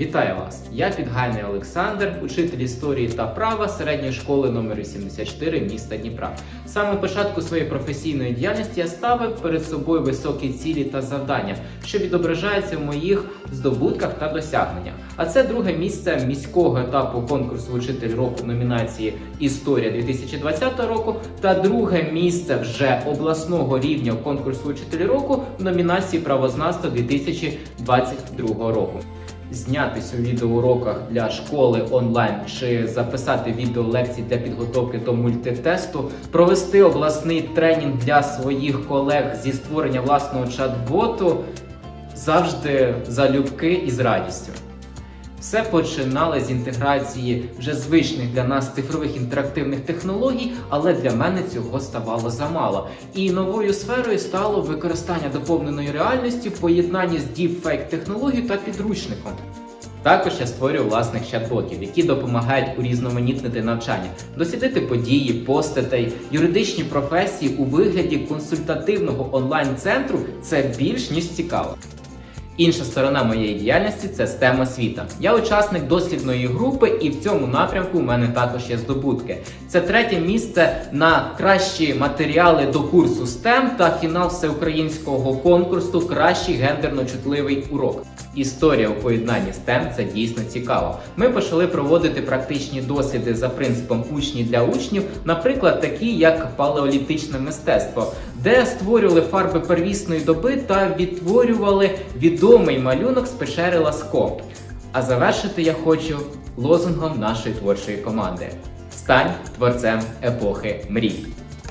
Вітаю вас! Я Підгайний Олександр, учитель історії та права середньої школи номер 84 міста Дніпра. Самого початку своєї професійної діяльності я ставив перед собою високі цілі та завдання, що відображаються в моїх здобутках та досягненнях. А це друге місце міського етапу конкурсу Учитель року номінації Історія 2020 року та друге місце вже обласного рівня конкурсу Учитель року в номінації Правознавство 2022 року. Знятись у відеоуроках для школи онлайн чи записати відеолекції для підготовки до мультитесту, провести обласний тренінг для своїх колег зі створення власного чат-боту завжди залюбки і з радістю. Все починали з інтеграції вже звичних для нас цифрових інтерактивних технологій, але для мене цього ставало замало. І новою сферою стало використання доповненої реальності в поєднанні з deepfake технологією та підручником. Також я створюю власних чат-ботів, які допомагають урізноманітнити навчання, дослідити події, постатей, юридичні професії у вигляді консультативного онлайн-центру це більш ніж цікаво. Інша сторона моєї діяльності це STEM освіта. Я учасник дослідної групи, і в цьому напрямку у мене також є здобутки. Це третє місце на кращі матеріали до курсу STEM та фінал всеукраїнського конкурсу Кращий гендерно чутливий урок. Історія у поєднанні STEM – це дійсно цікаво. Ми почали проводити практичні досліди за принципом учні для учнів, наприклад, такі як палеолітичне мистецтво, де створювали фарби первісної доби та відтворювали відомий малюнок з печери Ласко. А завершити я хочу лозунгом нашої творчої команди: Стань творцем епохи мрій.